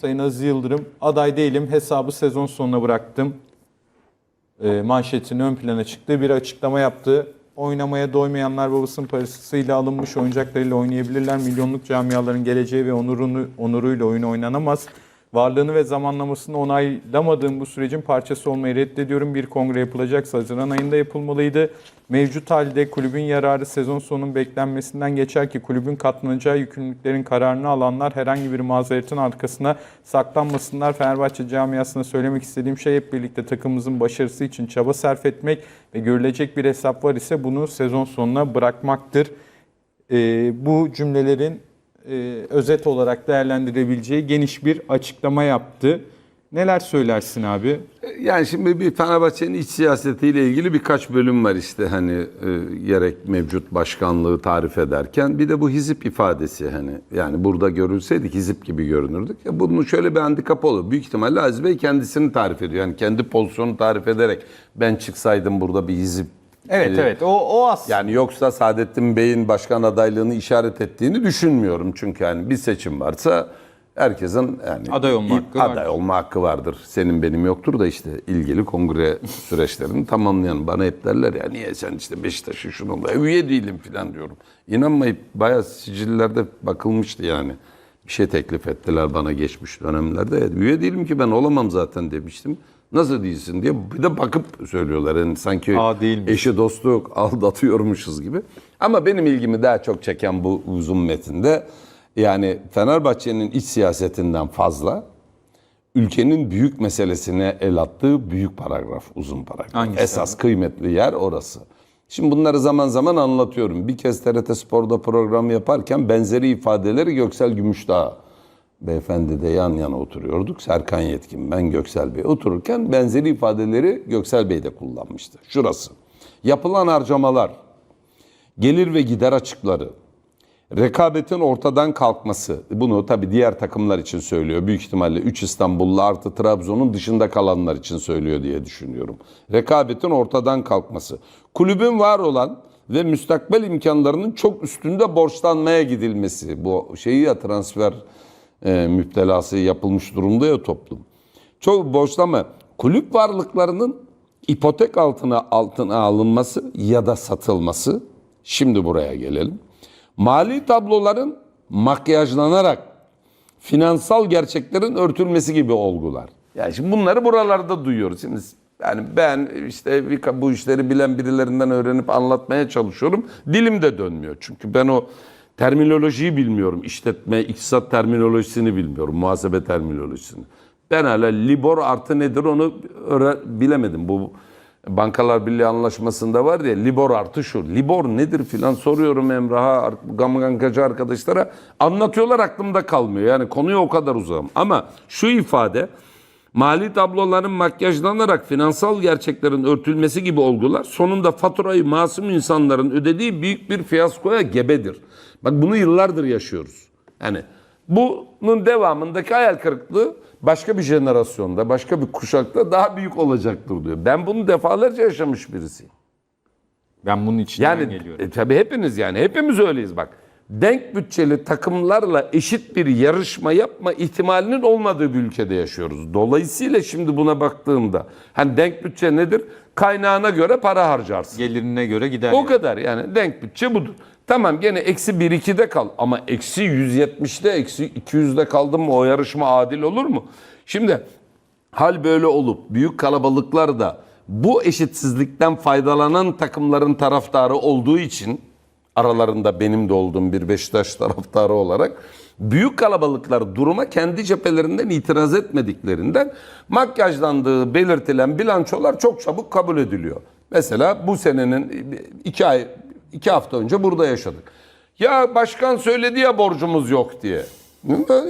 Sayın Aziz Yıldırım aday değilim hesabı sezon sonuna bıraktım. E, manşetinin ön plana çıktığı bir açıklama yaptı. Oynamaya doymayanlar babasının parasıyla alınmış oyuncaklarıyla oynayabilirler. Milyonluk camiaların geleceği ve onurunu, onuruyla oyun oynanamaz. Varlığını ve zamanlamasını onaylamadığım bu sürecin parçası olmayı reddediyorum. Bir kongre yapılacaksa Haziran ayında yapılmalıydı. Mevcut halde kulübün yararı sezon sonunun beklenmesinden geçer ki kulübün katlanacağı yükümlülüklerin kararını alanlar herhangi bir mazeretin arkasına saklanmasınlar. Fenerbahçe camiasına söylemek istediğim şey hep birlikte takımımızın başarısı için çaba sarf etmek ve görülecek bir hesap var ise bunu sezon sonuna bırakmaktır. Ee, bu cümlelerin e, özet olarak değerlendirebileceği geniş bir açıklama yaptı. Neler söylersin abi? Yani şimdi bir Fenerbahçe'nin iç siyasetiyle ilgili birkaç bölüm var işte hani e, gerek mevcut başkanlığı tarif ederken bir de bu hizip ifadesi hani yani burada görülseydik hizip gibi görünürdük. Ya bunun şöyle bir handikapı olur. Büyük ihtimalle Aziz Bey kendisini tarif ediyor. Yani kendi pozisyonunu tarif ederek ben çıksaydım burada bir hizip Evet e, evet o, o aslında. Yani yoksa Saadettin Bey'in başkan adaylığını işaret ettiğini düşünmüyorum. Çünkü yani bir seçim varsa herkesin yani Aday olma hakkı aday vardır. olma hakkı vardır. Senin benim yoktur da işte ilgili kongre süreçlerini tamamlayan bana hep derler ya niye sen işte Beşiktaş'ı şunu da üye değilim falan diyorum. İnanmayıp bayağı sicillerde bakılmıştı yani. Bir şey teklif ettiler bana geçmiş dönemlerde. Üye değilim ki ben olamam zaten demiştim. Nasıl değilsin diye bir de bakıp söylüyorlar. Yani sanki Aa, değilmiş. eşi dostu yok aldatıyormuşuz gibi. Ama benim ilgimi daha çok çeken bu uzun metinde yani Fenerbahçe'nin iç siyasetinden fazla ülkenin büyük meselesine el attığı büyük paragraf, uzun paragraf. Hangisi Esas kıymetli yer orası. Şimdi bunları zaman zaman anlatıyorum. Bir kez TRT Spor'da program yaparken benzeri ifadeleri Göksel Gümüşdağ beyefendi de yan yana oturuyorduk. Serkan Yetkin, ben Göksel Bey otururken benzeri ifadeleri Göksel Bey de kullanmıştı. Şurası. Yapılan harcamalar, gelir ve gider açıkları, rekabetin ortadan kalkması, bunu tabii diğer takımlar için söylüyor. Büyük ihtimalle 3 İstanbullu artı Trabzon'un dışında kalanlar için söylüyor diye düşünüyorum. Rekabetin ortadan kalkması, kulübün var olan ve müstakbel imkanlarının çok üstünde borçlanmaya gidilmesi. Bu şeyi ya transfer e, müptelası yapılmış durumda ya toplum. Çok borçlama. Kulüp varlıklarının ipotek altına altına alınması ya da satılması. Şimdi buraya gelelim. Mali tabloların makyajlanarak finansal gerçeklerin örtülmesi gibi olgular. Yani şimdi bunları buralarda duyuyoruz. Şimdi yani ben işte bu işleri bilen birilerinden öğrenip anlatmaya çalışıyorum. Dilim de dönmüyor. Çünkü ben o terminolojiyi bilmiyorum. İşletme, iktisat terminolojisini bilmiyorum. Muhasebe terminolojisini. Ben hala Libor artı nedir onu bilemedim. Bu Bankalar Birliği anlaşmasında var ya Libor artı şu. Libor nedir filan soruyorum Emrah'a, gamgankacı arkadaşlara. Anlatıyorlar aklımda kalmıyor. Yani konuya o kadar uzağım. Ama şu ifade mali tabloların makyajlanarak finansal gerçeklerin örtülmesi gibi olgular sonunda faturayı masum insanların ödediği büyük bir fiyaskoya gebedir. Bak bunu yıllardır yaşıyoruz. Yani bunun devamındaki hayal kırıklığı başka bir jenerasyonda, başka bir kuşakta daha büyük olacaktır diyor. Ben bunu defalarca yaşamış birisiyim. Ben bunun içinden Yani geliyorum. e, tabii hepiniz yani hepimiz öyleyiz bak. Denk bütçeli takımlarla eşit bir yarışma yapma ihtimalinin olmadığı bir ülkede yaşıyoruz. Dolayısıyla şimdi buna baktığımda hani denk bütçe nedir? Kaynağına göre para harcarsın. Gelirine göre gider. O kadar yani denk bütçe budur. Tamam gene eksi 1-2'de kal ama eksi 170'de eksi 200'de kaldın mı o yarışma adil olur mu? Şimdi hal böyle olup büyük kalabalıklar da bu eşitsizlikten faydalanan takımların taraftarı olduğu için aralarında benim de olduğum bir Beşiktaş taraftarı olarak büyük kalabalıklar duruma kendi cephelerinden itiraz etmediklerinden makyajlandığı belirtilen bilançolar çok çabuk kabul ediliyor. Mesela bu senenin iki ay iki hafta önce burada yaşadık. Ya başkan söyledi ya borcumuz yok diye.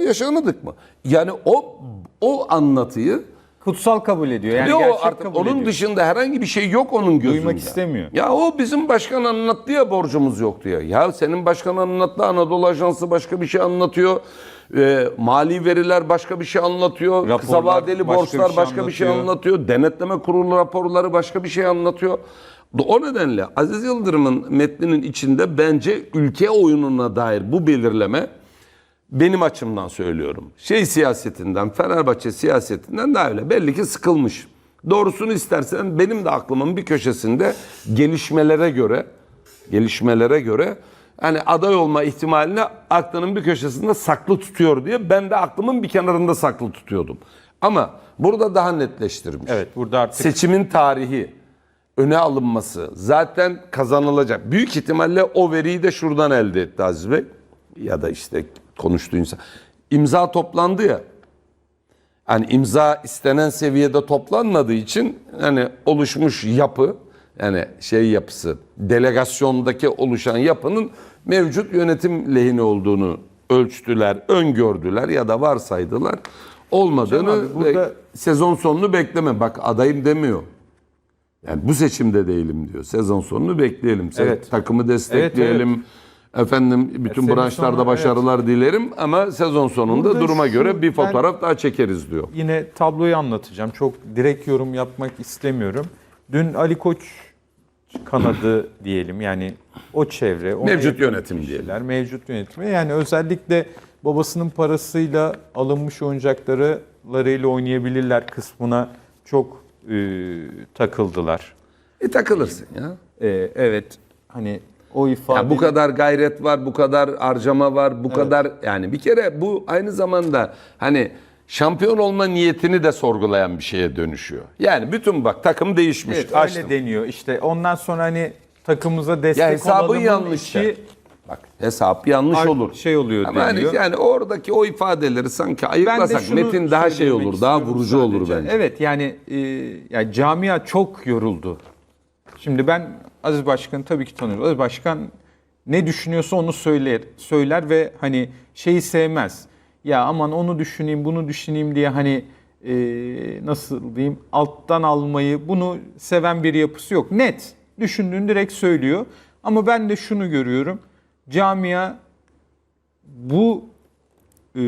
Yaşamadık mı? Yani o o anlatıyı Kutsal kabul ediyor. Yani o gerçek artık kabul onun ediyor. dışında herhangi bir şey yok onun gözünde. Duymak istemiyor. Ya o bizim başkan anlattı ya borcumuz yok diyor. Ya senin başkan anlattı Anadolu Ajansı başka bir şey anlatıyor. Ee, mali veriler başka bir şey anlatıyor. Raporlar Kısa vadeli başka borçlar bir şey başka bir şey anlatıyor. Denetleme kurulu raporları başka bir şey anlatıyor. O nedenle Aziz Yıldırım'ın metninin içinde bence ülke oyununa dair bu belirleme benim açımdan söylüyorum. Şey siyasetinden, Fenerbahçe siyasetinden daha öyle. Belli ki sıkılmış. Doğrusunu istersen benim de aklımın bir köşesinde gelişmelere göre gelişmelere göre yani aday olma ihtimalini aklının bir köşesinde saklı tutuyor diye ben de aklımın bir kenarında saklı tutuyordum. Ama burada daha netleştirmiş. Evet burada artık Seçimin tarihi öne alınması zaten kazanılacak. Büyük ihtimalle o veriyi de şuradan elde etti Aziz Bey. Ya da işte konuştuğu insan. İmza toplandı ya. Hani imza istenen seviyede toplanmadığı için hani oluşmuş yapı yani şey yapısı delegasyondaki oluşan yapının mevcut yönetim lehine olduğunu ölçtüler, öngördüler ya da varsaydılar. Olmadığını abi burada- sezon sonunu bekleme. Bak adayım demiyor. Yani bu seçimde değilim diyor. Sezon sonunu bekleyelim. Evet. Takımı destekleyelim. Efendim bütün sezon branşlarda başarılar dilerim ama sezon sonunda Burada duruma şu- göre bir fotoğraf daha çekeriz diyor. yine tabloyu anlatacağım. Çok direkt yorum yapmak istemiyorum. Dün Ali Koç kanadı diyelim yani o çevre. Mevcut yönetim kişiler, Mevcut yönetimi. Yani özellikle babasının parasıyla alınmış oyuncaklarıyla oynayabilirler kısmına çok e, takıldılar. E takılırsın ya. E, evet hani o ifade Ya bu kadar gayret var, bu kadar harcama var, bu kadar yani bir kere bu aynı zamanda hani şampiyon olma niyetini de sorgulayan bir şeye dönüşüyor. Yani bütün bak takım değişmiş. Evet, açtım. öyle deniyor. İşte ondan sonra hani takımıza destek Ya hesabı yanlış işi- ya. Bak hesap yanlış Ar- olur. şey oluyor Ama hani deniyor. yani oradaki o ifadeleri sanki ayıklasak metin daha şey olur, daha vurucu olur sadece. bence. Evet yani e, ya camia çok yoruldu. Şimdi ben Aziz Başkan'ı tabii ki tanıyorum. Aziz Başkan ne düşünüyorsa onu söyler, söyler ve hani şeyi sevmez. Ya aman onu düşüneyim, bunu düşüneyim diye hani e, nasıl diyeyim alttan almayı bunu seven bir yapısı yok. Net düşündüğünü direkt söylüyor. Ama ben de şunu görüyorum. Camia bu e,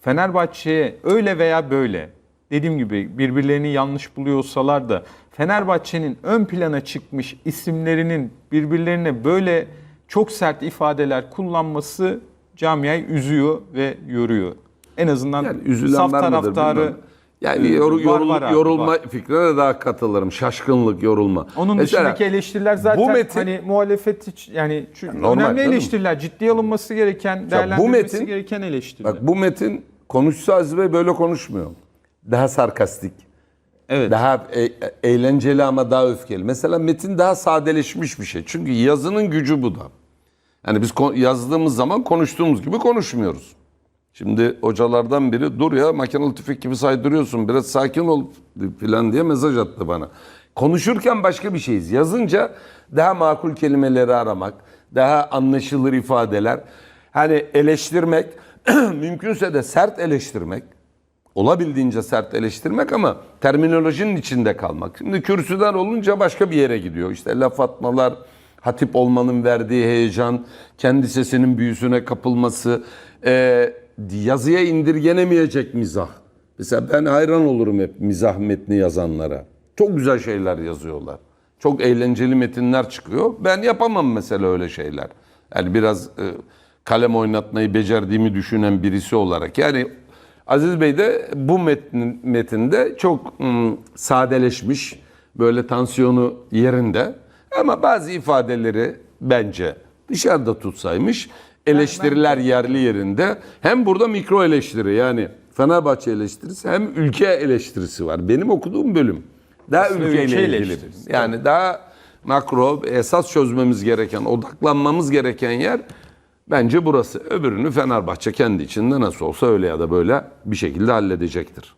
Fenerbahçe'ye öyle veya böyle dediğim gibi birbirlerini yanlış buluyorsalar da Fenerbahçe'nin ön plana çıkmış isimlerinin birbirlerine böyle çok sert ifadeler kullanması camiayı üzüyor ve yoruyor. En azından Yani üzülen saf var taraftarı bilmem. Yani e, yor- var, yorul- var abi, yorulma var. fikrine daha katılırım. Şaşkınlık, yorulma. Onun Mesela dışındaki eleştiriler zaten bu metin- hani muhalefet hiç yani şu normal önemli eleştiriler, ciddiye alınması gereken, değerlendirilmesi metin- gereken eleştiriler. Bak bu metin konuşsa Aziz Bey böyle konuşmuyor. Daha sarkastik. Evet. Daha e- eğlenceli ama daha öfkeli. Mesela metin daha sadeleşmiş bir şey. Çünkü yazının gücü bu da. Yani biz yazdığımız zaman konuştuğumuz gibi konuşmuyoruz. Şimdi hocalardan biri dur ya makinalı tüfek gibi saydırıyorsun biraz sakin ol falan diye mesaj attı bana. Konuşurken başka bir şeyiz. Yazınca daha makul kelimeleri aramak, daha anlaşılır ifadeler. Hani eleştirmek, mümkünse de sert eleştirmek olabildiğince sert eleştirmek ama terminolojinin içinde kalmak. Şimdi kürsüden olunca başka bir yere gidiyor. İşte laf atmalar, hatip olmanın verdiği heyecan, kendi sesinin büyüsüne kapılması, e, yazıya indirgenemeyecek mizah. Mesela ben hayran olurum hep mizah metni yazanlara. Çok güzel şeyler yazıyorlar. Çok eğlenceli metinler çıkıyor. Ben yapamam mesela öyle şeyler. Yani biraz e, kalem oynatmayı becerdiğimi düşünen birisi olarak. Yani Aziz Bey de bu metin, metinde çok ım, sadeleşmiş, böyle tansiyonu yerinde. Ama bazı ifadeleri bence dışarıda tutsaymış, eleştiriler yerli yerinde. Hem burada mikro eleştiri yani Fenerbahçe eleştirisi hem ülke eleştirisi var. Benim okuduğum bölüm daha Aslında ülkeyle ülke ilgili. eleştirisi, Yani daha makro, esas çözmemiz gereken, odaklanmamız gereken yer bence burası. Öbürünü Fenerbahçe kendi içinde nasıl olsa öyle ya da böyle bir şekilde halledecektir.